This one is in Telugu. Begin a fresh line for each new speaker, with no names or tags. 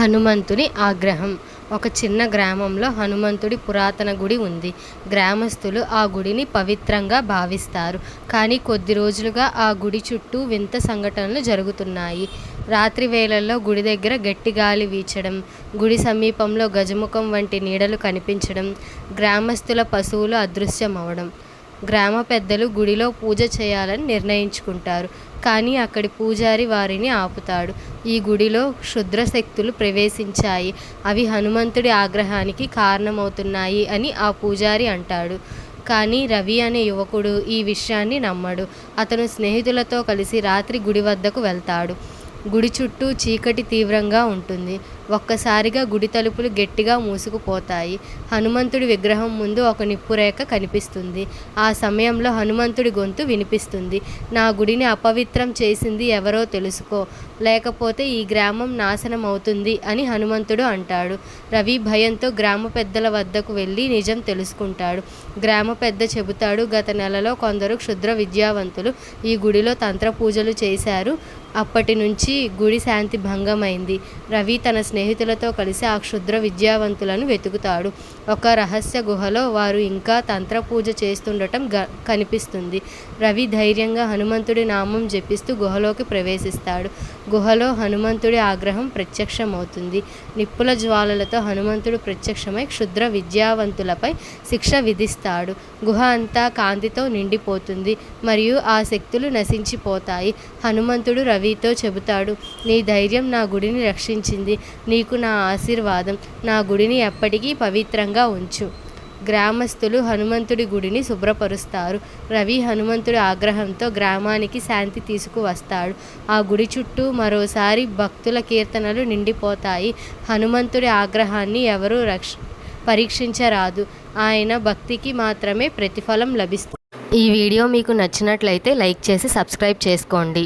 హనుమంతుని ఆగ్రహం. ఒక చిన్న గ్రామంలో హనుమంతుడి పురాతన గుడి ఉంది. గ్రామస్తులు ఆ గుడిని పవిత్రంగా భావిస్తారు. కానీ కొద్ది రోజులుగా ఆ గుడి చుట్టూ వింత సంఘటనలు జరుగుతున్నాయి. రాత్రి వేళల్లో గుడి దగ్గర గట్టి గాలి వీచడం గుడి సమీపంలో గజముఖం వంటి నీడలు కనిపించడం గ్రామస్తుల పశువులు అదృశ్యమవడం గ్రామ పెద్దలు గుడిలో పూజ చేయాలని నిర్ణయించుకుంటారు. కానీ అక్కడి పూజారి వారిని ఆపుతాడు. ఈ గుడిలో క్షుద్ర శక్తులు ప్రవేశించాయి. అవి హనుమంతుడి ఆగ్రహానికి కారణమవుతున్నాయి అని ఆ పూజారి అంటాడు. కానీ రవి అనే యువకుడు ఈ విషయాన్ని నమ్మడు. అతను స్నేహితులతో కలిసి రాత్రి గుడి వద్దకు వెళ్తాడు. గుడి చుట్టూ చీకటి తీవ్రంగా ఉంటుంది. ఒక్కసారిగా గుడి తలుపులు గట్టిగా మూసుకుపోతాయి. హనుమంతుడి విగ్రహం ముందు ఒక నిప్పురేఖ కనిపిస్తుంది. ఆ సమయంలో హనుమంతుడి గొంతు వినిపిస్తుంది. నా గుడిని అపవిత్రం చేసింది ఎవరో తెలుసుకో. లేకపోతే ఈ గ్రామం నాశనం అవుతుంది అని హనుమంతుడు అంటాడు. రవి భయంతో గ్రామ పెద్దల వద్దకు వెళ్ళి నిజం తెలుసుకుంటాడు. గ్రామ పెద్ద చెబుతాడు గత నెలలో కొందరు క్షుద్ర విద్యావంతులు ఈ గుడిలో తంత్ర పూజలు చేశారు. అప్పటి నుంచి గుడి శాంతి భంగమైంది. రవి తన స్నేహితులతో కలిసి ఆ క్షుద్ర విద్యావంతులను వెతుకుతాడు. ఒక రహస్య గుహలో వారు ఇంకా తంత్ర పూజ చేస్తుండటం గ కనిపిస్తుంది. రవి ధైర్యంగా హనుమంతుడి నామం జపిస్తూ గుహలోకి ప్రవేశిస్తాడు. గుహలో హనుమంతుడి ఆగ్రహం ప్రత్యక్షమవుతుంది. నిప్పుల జ్వాలలతో హనుమంతుడు ప్రత్యక్షమై క్షుద్ర విద్యావంతులపై శిక్ష విధిస్తాడు. గుహ అంతా కాంతితో నిండిపోతుంది. మరియు ఆ శక్తులు నశించిపోతాయి. హనుమంతుడు రవితో చెబుతాడు నీ ధైర్యం నా గుడిని రక్షించింది నీకు నా ఆశీర్వాదం నా గుడిని ఎప్పటికీ పవిత్రంగా ఉంచు. గ్రామస్తులు హనుమంతుడి గుడిని శుభ్రపరుస్తారు. రవి హనుమంతుడి ఆగ్రహంతో గ్రామానికి శాంతి తీసుకువస్తాడు. ఆ గుడి చుట్టూ మరోసారి భక్తుల కీర్తనలు నిండిపోతాయి. హనుమంతుడి ఆగ్రహాన్ని ఎవరూ రక్ష పరీక్షించరాదు. ఆయన భక్తికి మాత్రమే ప్రతిఫలం లభిస్తుంది. ఈ వీడియో మీకు నచ్చినట్లయితే లైక్ చేసి సబ్స్క్రైబ్ చేసుకోండి.